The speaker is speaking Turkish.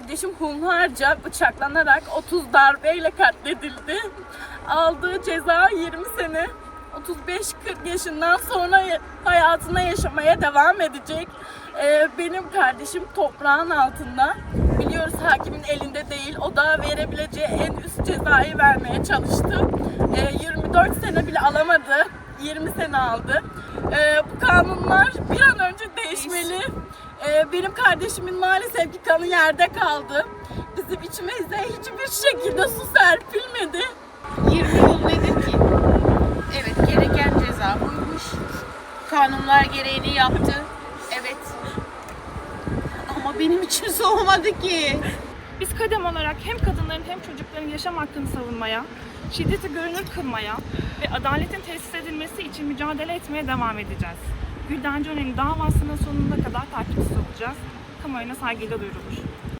kardeşim hunharca bıçaklanarak 30 darbeyle katledildi. Aldığı ceza 20 sene. 35-40 yaşından sonra ya- hayatına yaşamaya devam edecek. Ee, benim kardeşim toprağın altında. Biliyoruz hakimin elinde değil. O da verebileceği en üst cezayı vermeye çalıştı. Ee, 24 sene bile alamadı. 20 sene aldı. Ee, bu kanunlar bir an önce değişmeli. Ee, benim kardeşimin maalesef ki kanı yerde kaldı. Bizim içimize hiçbir şekilde su serpilmedi. 20 yıl nedir ki? Evet gereken ceza buymuş. Kanunlar gereğini yaptı. Evet. Ama benim için soğumadı ki. Biz kadem olarak hem kadınların hem çocukların yaşam hakkını savunmaya, şiddeti görünür kılmaya ve adaletin tesis edilmesi için mücadele etmeye devam edeceğiz. Gülden Cönen'in davasının sonuna kadar takipçisi olacağız. Kamuoyuna saygıyla duyurulur.